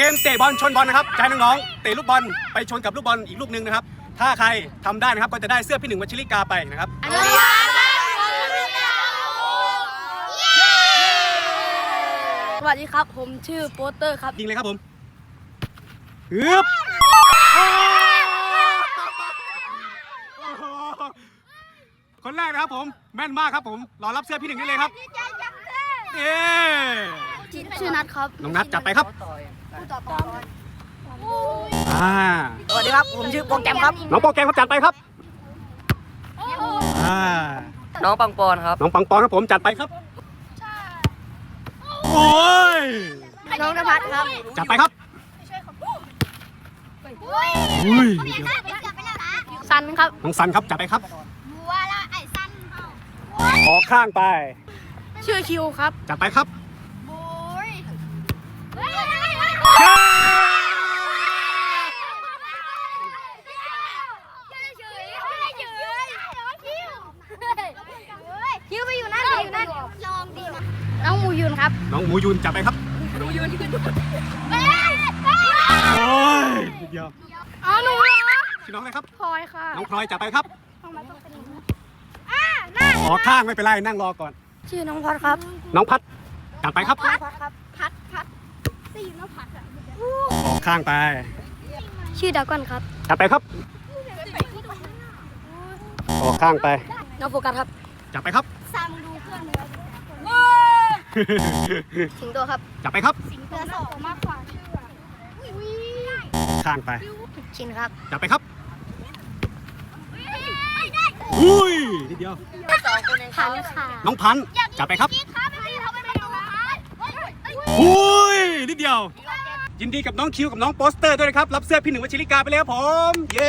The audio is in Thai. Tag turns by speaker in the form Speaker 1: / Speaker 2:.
Speaker 1: เกมเตะบอลชนบอลนะครับใจะให้น้องๆเตะลูกบอลไปชนกับลูกบอลอีกลูกหนึ่งนะครับ ถ้าใครทำได้นะครับก็จะได้เสื้อพี่หนึ่งวัชริกาไปนะครับ
Speaker 2: สวัสดีครับ ผมชื่อโปสเตอร์ครับ
Speaker 1: ยิงเลยครับผมฮึบโอ้โหคนแรกนะครับผมแม่นมากครับผมรอรับเสื้อพี่หนึ่งได้เลยครับเย้
Speaker 2: ชื่อนัทครับ
Speaker 1: น้องนัทจัดไปครับอ่า
Speaker 2: สวัสดีครับ ผมชื่อโปรแกรมครับ
Speaker 1: น้องโปรแกรมครับจัดไปครับอ่า
Speaker 2: น้องปังปอนครับ
Speaker 1: น้องปังปอนครับผมจัดไปครับโอ้ย
Speaker 2: น้องนภัสครับ
Speaker 1: จัดไปครับอุ้ย
Speaker 2: ซันครับ
Speaker 1: น้องสันครับจัดไปครับออกข้างไป
Speaker 2: ชื่อคิวครับ
Speaker 1: จัดไปครับเย้
Speaker 3: คิวไปอยู่นั่นไปอยู่นั่นลองดีนะ
Speaker 2: น้องมูยุนครับ
Speaker 1: น้องหมูยุนจัดไปครับ
Speaker 3: เฮ้ย
Speaker 1: โอ้ยนิดเดียว
Speaker 2: อ๋อหนูเหรอ
Speaker 1: ชื่อน้องอะไรครับ
Speaker 2: พลอยค่ะ
Speaker 1: น้องพลอยจัดไปครับออข้างไม่เป็นไรนั่งรอก่อน
Speaker 2: ชื่อน้องพอดครับ
Speaker 1: น้องพัดจัดไปครับ
Speaker 3: พัดครับพัดพัดได้ยินว่าพัดอะ
Speaker 1: ออก ข้างไป
Speaker 2: ชื่อดากอนครับ
Speaker 1: จัดไปครับออกข้างไป
Speaker 2: น้องโฟกัสครับ
Speaker 1: จัดไปครับ
Speaker 3: ซามึงดูเพื่อนเนื้อ
Speaker 2: สิงโตครับ
Speaker 1: จับไปครับ
Speaker 3: สิงเนื้อสองมากกว่าชื่ออะอุ้ย
Speaker 1: ข้างไป
Speaker 2: ชินครับ
Speaker 1: จับไปครับ อุ้ยนิดเดียว
Speaker 2: พันค่ะ
Speaker 1: น้องพันธุ์จับไปครับ
Speaker 3: ครับไม่ได้เขาไม่ได้ดูครับเฮ้ยเฮ้ย
Speaker 1: อุ้ยนิดเดียว ยินดีกับน้องคิวกับน้องโปสเตอร์ด้วยนะครับ รับเสื้อพี่หนึ่งวชิริกาไปเลยครับผม เย้